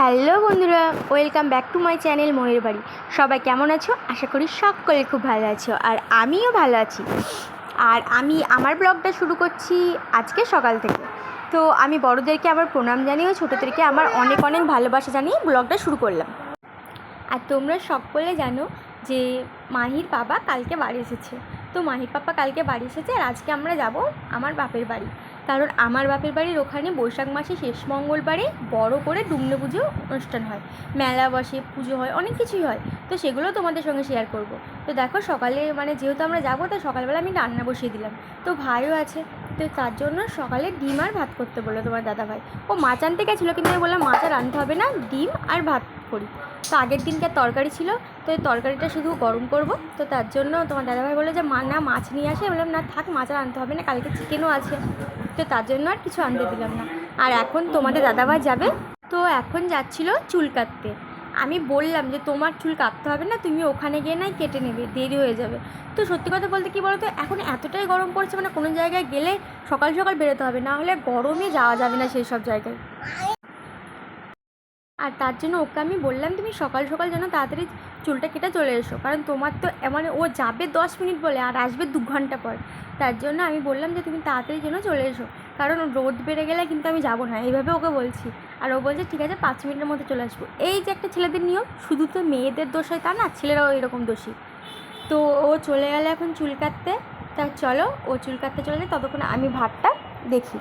Hello বন্ধুরা, welcome back to my channel ময়ের বাড়ি। সবাই কেমন আছো? আশা করি সকলে খুব ভালো আছো, আর আমিও ভালো আছি। আর আমি আমার ব্লগটা শুরু করছি আজকে সকাল থেকে। তো আমি বড়োদেরকে আবার প্রণাম জানিয়ে, ছোটোদেরকে আমার অনেক অনেক ভালোবাসা জানিয়ে ব্লগটা শুরু করলাম। আর তোমরা সকলে জানো যে মাহির বাবা কালকে বাড়ি এসেছে। তো মাহির পাপা কালকে বাড়ি এসেছে, আর আজকে আমরা যাব আমার বাপের বাড়ি। কারণ আমার বাপের বাড়ির ওখানে বৈশাখ মাসে শেষ মঙ্গলবারে বড় করে ডুমনো পুজো অনুষ্ঠান হয়। মেলা বসে, পুজো হয়, অনেক কিছুই হয়। তো সেগুলো তোমাদের সঙ্গে শেয়ার করব। তো দেখো সকালে মানে যেহেতু আমরা যাব তো সকালবেলা আমি রান্না বসিয়ে দিলাম। তো ভাইও আছে, তো তার জন্য সকালে ডিম আর ভাত করতে বলল তোমার দাদা ভাই ও মাছ আনতে গেছিল, কিন্তু আমি বললাম মাছ আর আনতে হবে না, ডিম আর ভাত করি। তো আগের দিনকার তরকারি ছিল, তো এই তরকারিটা শুধু গরম করব। তো তার জন্য তোমার দাদাভাই বলল যে, মা, না, মাছ নিয়ে আসে। বললাম, না, থাক, মাছ আর আনতে হবে না, কালকে চিকেনও আছে। তো তার জন্য আর কিছু আনতে দিলাম না। আর এখন তোমাদের দাদাভাই যাবে, তো এখন যাচ্ছিল চুল কাটতে। আমি বললাম যে, তোমার চুল কাটতে হবে না, তুমি ওখানে গিয়ে নাই কেটে নেবে, দেরি হয়ে যাবে। তো সত্যি কথা বলতে কি বলতো, এখন এতটাই গরম পড়ছে মানে কোনো জায়গায় গেলে সকাল সকাল বেরোতে হবে, না হলে গরমে যাওয়া যাবে না সেই সব জায়গায়। আর তার জন্য ওকে আমি বললাম, তুমি সকাল সকাল যেন তাড়াতাড়ি চুলটা কেটে চলে এসো। কারণ তোমার তো মানে ও যাবে দশ মিনিট বলে আর আসবে দু ঘণ্টা পর। তার জন্য আমি বললাম যে, তুমি তাড়াতাড়ি যেন চলে এসো। কারণ রোদ বেড়ে গেলে কিন্তু আমি যাব না, এইভাবে ওকে বলছি। আর ও বলছে, ঠিক আছে, পাঁচ মিনিটের মধ্যে চলে আসব। এই যে একটা ছেলেদের নিয়ম, শুধু তো মেয়েদের দোষ হয় তা না, ছেলেরাও এরকম দোষী। তো ও চলে গেলে এখন চুল কাটতে। তা চলো, ও চুল কাটতে চলে যায় ততক্ষণ আমি ভাতটা দেখি।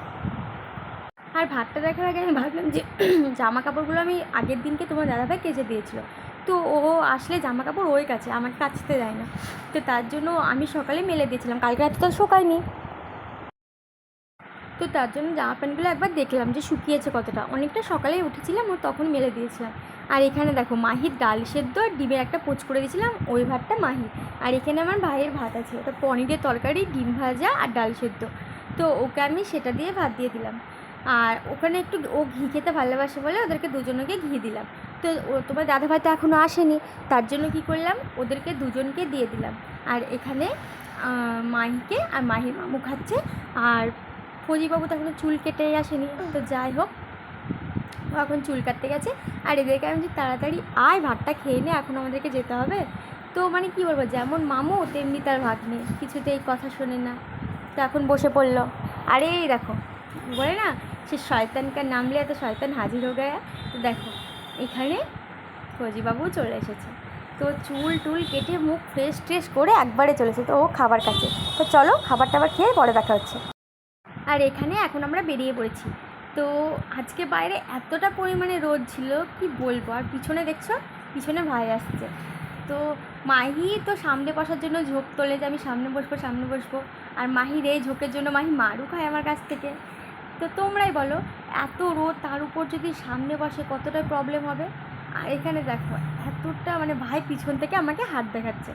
আর ভাতটা দেখার আগে আমি ভাবলাম যে জামা কাপড়গুলো আমি আগের দিনকে তোমার দাদাভাই কেচে দিয়েছিল। তো ও আসলে জামা কাপড় ওই কাছে, আমাকে কাচতে দেয় না। তো তার জন্য আমি সকালে মেলে দিয়েছিলাম, কালকে রাতে তো শোকায়নি। তো তার জন্য জামা প্যান্টগুলো একবার দেখলাম যে শুকিয়েছে কতটা। অনেকটা সকালেই উঠেছিলাম ও তখন মেলে দিয়েছিলাম। আর এখানে দেখো, মাহির ডাল সেদ্ধ আর ডিমের একটা পোচ করে দিয়েছিলাম, ওই ভাতটা মাহি আর এখানে আমার ভাইয়ের ভাত আছে, ওটা পনিরের তরকারি, ডিম ভাজা আর ডাল সেদ্ধ। তো ওকে আমি সেটা দিয়ে ভাত দিয়ে দিলাম। আর ওখানে একটু ও ঘি খেতে ভালোবাসে বলে ওদেরকে দুজনকে ঘি দিলাম। তো তোমার দাদাভাই তো এখনও আসেনি, তার জন্য কি করলাম? ওদেরকে দুজনকে দিয়ে দিলাম। আর এখানে মাহিকে আর মাহির মামু খাচ্ছে। আর ফৌজিবাবু তো এখনও চুল কেটে আসেনি। তো যাই হোক, ও এখন চুল কাটতে গেছে। আর এদেরকে আমি যে তাড়াতাড়ি আয়, ভাতটা খেয়ে নে, এখন আমাদেরকে যেতে হবে। তো মানে কি বলব, যেমন মামু, তেমনি তার ভাগ নেই কিছুতেই কথা শোনে না। তো এখন বসে পড়ল। আরে দেখো বলে না, সে শয়তানকে নাম লিয়া তো শয়তান হাজির হয়ে গয়া তো দেখো, এখানে ফৌজিবাবু চলে এসেছে। তো চুল টুল কেটে মুখ ফ্রেশ ট্রেশ করে একবারে চলেছে তো ও খাবার কাছে তো চলো, খাবার টাবার খেয়ে পরে দেখা হচ্ছে। আর এখানে এখন আমরা বেরিয়ে পড়েছি। তো আজকে বাইরে এতটা পরিমাণে রোদ ছিল, কি বলব? আর পিছনে দেখছ? পিছনে ভাই আসছে। তো মাহি তো সামনে বসার জন্য ঝোঁক তোলে যে আমি সামনে বসবো সামনে বসবো। আর মাহির এই ঝোঁকের জন্য মাহি মারু খায় আমার কাছ থেকে। তো তোমরাই বলো, এত রোদ, তার উপর যদি সামনে বসে কতটা প্রবলেম হবে? আর এখানে দেখো, এতটা মানে ভাই পিছন থেকে আমাকে হাত দেখাচ্ছে।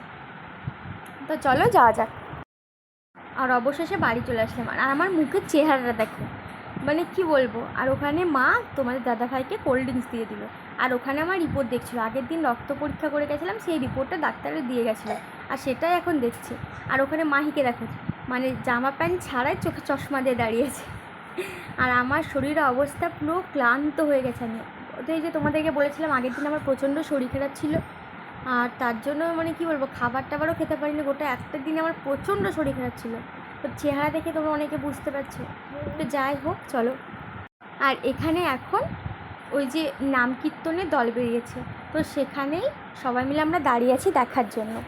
তো চলো যাওয়া যাক। আর অবশেষে বাড়ি চলে আসলাম। আর আমার মুখের চেহারাটা দেখো মানে কি বলব? আর ওখানে মা তোমাদের দাদা ভাইকে কোল্ড ড্রিঙ্কস দিয়ে দিল। আর ওখানে আমার রিপোর্ট দেখছিল। আগের দিন রক্ত পরীক্ষা করে গেছিলাম, সেই রিপোর্টটা ডাক্তারে দিয়ে গেছিল। আর সেটাই এখন দেখছে। আর ওখানে মাহিকে দেখো মানে জামা প্যান্ট ছাড়াই চোখে চশমা দিয়ে দাঁড়িয়েছে আর আমার শরীরের অবস্থা পুরো ক্লান্ত হয়ে গেছে আমি। এই যে তোমাদেরকে বলেছিলাম, আগের দিন আমার প্রচণ্ড শরীর খারাপ ছিল। আর তার জন্য মানে কি বলব খাবার টাবারও খেতে পারিনি। গোটা একটা দিন আমার প্রচণ্ড শরীর খারাপ ছিল। তো চেহারা দেখে তোমরা অনেকে বুঝতে পারছ। তো যাই হোক, চলো। আর এখানে এখন ওই যে নাম কীর্তনের দল বেরিয়েছে। তো সেখানেই সবাই মিলে আমরা দাঁড়িয়ে আছি দেখার জন্য।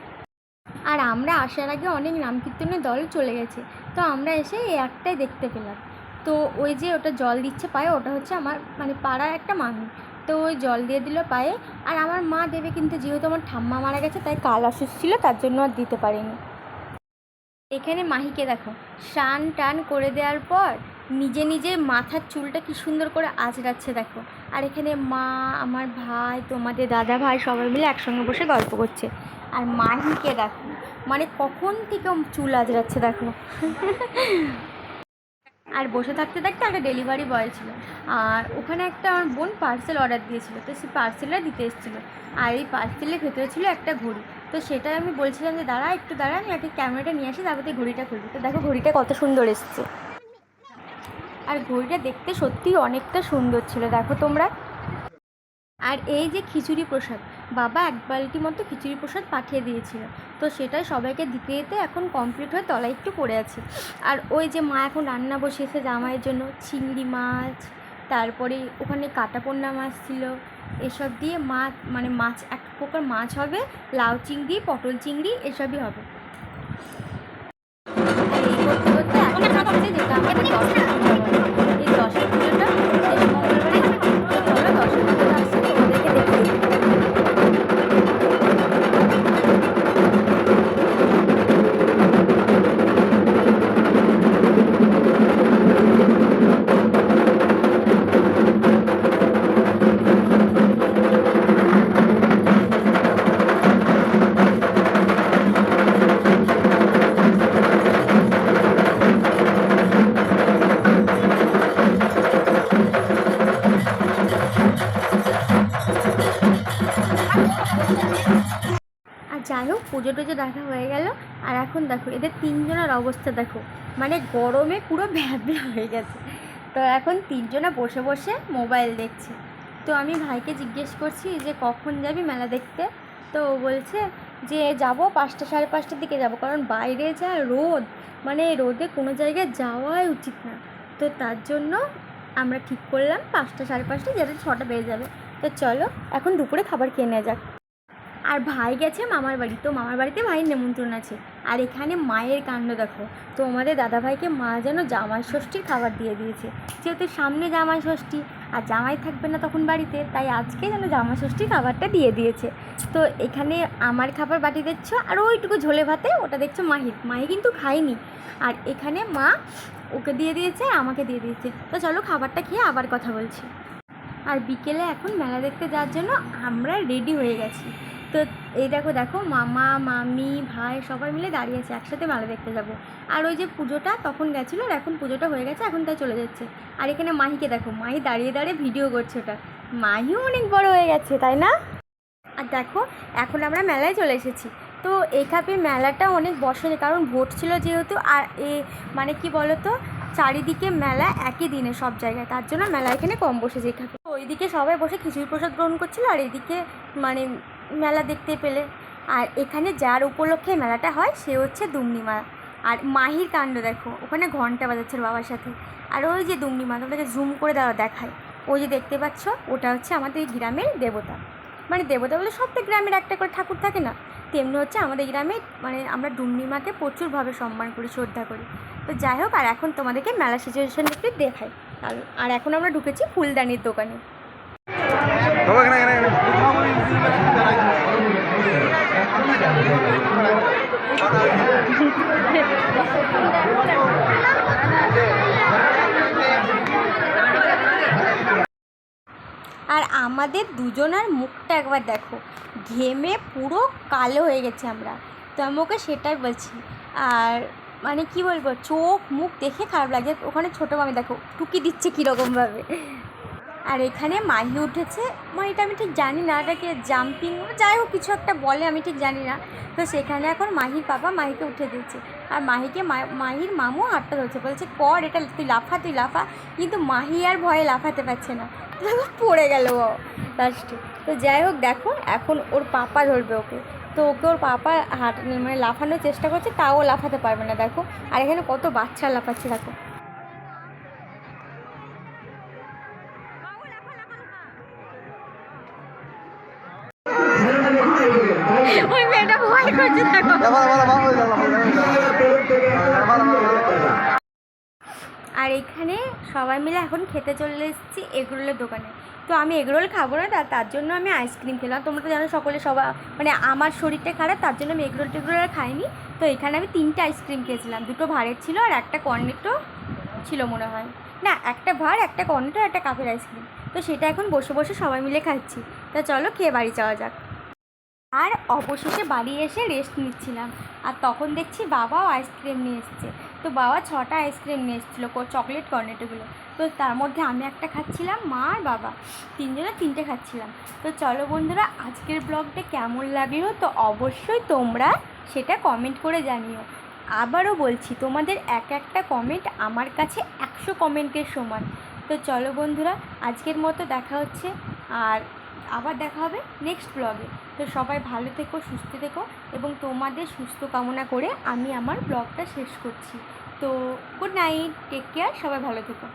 আর আমরা আসার আগে অনেক নাম কীর্তনের দল চলে গেছে। তো আমরা এসে এই একটাই দেখতে পেলাম। তো ওই যে ওটা জল দিচ্ছে পায়ে, ওটা হচ্ছে আমার মানে পাড়ার একটা মানুষ তো ওই জল দিয়ে দিল পায়ে। আর আমার মা দেবে কিন্তু যেহেতু আমার ঠাম্মা মারা গেছে, তাই কাল অসুস্থ ছিল, তার জন্য আর দিতে পারিনি। এখানে মাহিকে দেখো, স্নান টান করে দেওয়ার পর নিজে নিজে মাথার চুলটা কি সুন্দর করে আঁচড়াচ্ছে দেখো। আর এখানে মা, আমার ভাই, তোমাদের দাদা ভাই সবাই মিলে একসঙ্গে বসে গল্প করছে। আর মাহিকে দেখো মানে কখন থেকে চুল আঁচড়াচ্ছে দেখো। আর বসে থাকতে থাকতে একটা ডেলিভারি বয় ছিল। আর ওখানে একটা আমার বোন পার্সেল অর্ডার দিয়েছিল, তো সেই পার্সেলটা দিতে এসেছিল। আর এই পার্সেলের ভেতরে ছিল একটা ঘড়ি। তো সেটাই আমি বলছিলাম যে, দাঁড়া একটু দাঁড়া, আমি একটা ক্যামেরাটা নিয়ে আসি, তারপরে ঘড়িটা খুলবি। তো দেখো ঘড়িটা কত সুন্দর এসছে। আর ঘড়িটা দেখতে সত্যিই অনেকটা সুন্দর ছিল, দেখো তোমরা। আর এই যে খিচুড়ি প্রসাদ বাবা এক বালতি মতো খিচুড়ি প্রসাদ পাঠিয়ে দিয়েছিল। তো সেটাই সবাইকে দিতে দিতে এখন কমপ্লিট হয়ে তলা একটু পড়ে আছে। আর ওই যে মা এখন রান্না বসিয়েছে জামাইয়ের জন্য, চিংড়ি মাছ, তারপরে ওখানে কাটাপন্না মাছ ছিল। এসব দিয়ে মাছ মানে মাছ এক প্রকার মাছ হবে, লাউ চিংড়ি, পটল চিংড়ি, এসবই হবে। যাই হোক, পুজো টুজো দেখা হয়ে গেল। আর এখন দেখো, এদের তিনজনের অবস্থা দেখো। মানে গরমে পুরো ভ্যাবলা হয়ে গেছে। তো এখন তিনজনা বসে বসে মোবাইল দেখছে। তো আমি ভাইকে জিজ্ঞেস করছি যে, কখন যাবি মেলা দেখতে? তো ও বলছে যে, যাব পাঁচটা সাড়ে পাঁচটার দিকে যাব। কারণ বাইরে যা রোদ মানে রোদে কোনো জায়গায় যাওয়াই উচিত না। তো তার জন্য আমরা ঠিক করলাম, পাঁচটা সাড়ে পাঁচটা যাতে ছটা বেজে যাবে। তো চলো, এখন দুপুরে খাবার খেয়ে নেওয়া যাক। আর ভাই গেছে মামার বাড়ি। তো মামার বাড়িতে ভাইয়ের নেমন্ত্রণ আছে। আর এখানে মায়ের কাণ্ড দেখো। তো আমাদের দাদাভাইকে মা যেন জামাই ষষ্ঠীর খাবার দিয়ে দিয়েছে। যেহেতু সামনে জামাই ষষ্ঠী, আর জামাই থাকবে না তখন বাড়িতে, তাই আজকে যেন জামাই ষষ্ঠীর খাবারটা দিয়ে দিয়েছে। তো এখানে আমার খাবার বাটি দেখছ, আর ওইটুকু ঝোলে ভাতে, ওটা দেখছ মাহির মাহি কিন্তু খায়নি। আর এখানে মা ওকে দিয়ে দিয়েছে, আমাকে দিয়ে দিয়েছে। তো চলো খাবারটা খেয়ে আবার কথা বলছি। আর বিকেলে এখন মেলা দেখতে যাওয়ার জন্য আমরা রেডি হয়ে গেছি। তো এই দেখো দেখো, মামা, মামি, ভাই সবাই মিলে দাঁড়িয়ে আছে, একসাথে মেলা দেখতে যাব। আর ওই যে পুজোটা তখন গেছিল আর এখন পুজোটা হয়ে গেছে, এখন তাই চলে যাচ্ছে। আর এখানে মাহিকে দেখো, মাহি দাঁড়িয়ে দাঁড়িয়ে ভিডিও করছে ওটা। মাহিও অনেক বড় হয়ে গেছে, তাই না? আর দেখো, এখন আমরা মেলায় চলে এসেছি। তো এই খাপে মেলাটা অনেক বসেনি, কারণ ভোট ছিল যেহেতু, আর এ মানে কি বলো তো চারিদিকে মেলা একই দিনে সব জায়গায়, তার জন্য মেলা এখানে কম বসেছে এই খাপে। ওইদিকে সবাই বসে খিচুড়ি প্রসাদ গ্রহণ করছিল, আর এদিকে মানে মেলা দেখতে পেলে। আর এখানে যার উপলক্ষে মেলাটা হয়, সে হচ্ছে দুমনিমা আর মাহির কাণ্ড দেখো, ওখানে ঘণ্টা বাজাচ্ছে বাবার সাথে। আর ওই যে দুমনিমা তোমাদেরকে জুম করে দেওয়া দেখায়। ওই যে দেখতে পাচ্ছ, ওটা হচ্ছে আমাদের গ্রামের দেবতা। মানে দেবতা বলে সব গ্রামের একটা করে ঠাকুর থাকে না। তেমনি হচ্ছে আমাদের গ্রামে মানে আমরা ডুমনিমাকে প্রচুরভাবে সম্মান করি, শ্রদ্ধা করি। তো যাই হোক, আর এখন তোমাদেরকে মেলা সিচুয়েশন একটু দেখাই। আর এখন আমরা ঢুকেছি ফুলদানির দোকানে। আর আমাদের দুজনার মুখটা একবার দেখো। ঘেমে পুরো কালো হয়ে গেছে আমরা। তো আমি ওকে সেটাই বলছি। আর মানে কি বলব, চোখ মুখ দেখে খারাপ লাগে ওখানে ছোটো মামি দেখো, টুকি দিচ্ছে কীরকমভাবে। আর এখানে মাহি উঠেছে। মানে এটা আমি ঠিক জানি না, এটাকে জাম্পিং যাই হোক, কিছু একটা বলে, আমি ঠিক জানি না। তো সেখানে এখন মাহির পাপা মাহিকে উঠে দিচ্ছে আর মাহিকে মাহির মামু হাতটা ধরছে বলছে, কর, এটা তুই লাফা তুই লাফা। কিন্তু মাহি আর ভয়ে লাফাতে পারছে না। পড়ে গেল ও। লাস্টে তো যাই হোক, দেখো, এখন ওর পাপা ধরবে ওকে। তো ওকে ওর পাপা হাট মানে লাফানোর চেষ্টা করছে, তাও লাফাতে পারবে না, দেখো। আর এখানে কত বাচ্চা লাফাচ্ছে, দেখো। ওই মেয়েটা ভয় করছে দেখো। আর এখানে সবাই মিলে এখন খেতে চলে এসেছি এগরোলের দোকানে তো আমি এগরোল খাব না তা- তার জন্য আমি আইসক্রিম খেলাম তোমরা তো জানো সকলে সবাই মানে আমার শরীরটা খারাপ তার জন্য আমি এগরোল টেগরোল আর খাইনি তো এখানে আমি তিনটে আইসক্রিম খেয়েছিলাম দুটো ভাঁড়ের ছিল আর একটা কর্নেটো ছিল মনে হয় না একটা ভাঁড় একটা কর্নেটো আর একটা কাপের আইসক্রিম তো সেটা এখন বসে বসে সবাই মিলে খাচ্ছি তা চলো খেয়ে বাড়ি যাওয়া যাক আর অবশেষে বাড়ি এসে রেস্ট নিচ্ছিলাম। আর তখন দেখছি বাবাও আইসক্রিম নিয়ে এসছে। তো বাবা ছটা আইসক্রিম নিয়ে এসেছিল চকলেট কর্নেটোগুলো তো তার মধ্যে আমি একটা খাচ্ছিলাম, মা আর বাবা। তিনজনে তিনটে খাচ্ছিলাম। তো চলো বন্ধুরা, আজকের ব্লগটা কেমন লাগল? তো অবশ্যই তোমরা সেটা কমেন্ট করে জানিও। আবারও বলছি, তোমাদের এক একটা কমেন্ট আমার কাছে একশো কমেন্টের সমান। তো চলো বন্ধুরা, আজকের মতো দেখা হচ্ছে। আর আবার দেখা হবে নেক্সট ব্লগে তো সবাই ভালো থেকো, সুস্থ থেকো এবং তোমাদের সুস্থ কামনা করে আমি আমার ব্লগটা শেষ করছি। তো গুড নাইট, টেক কেয়ার, সবাই ভালো থেকো।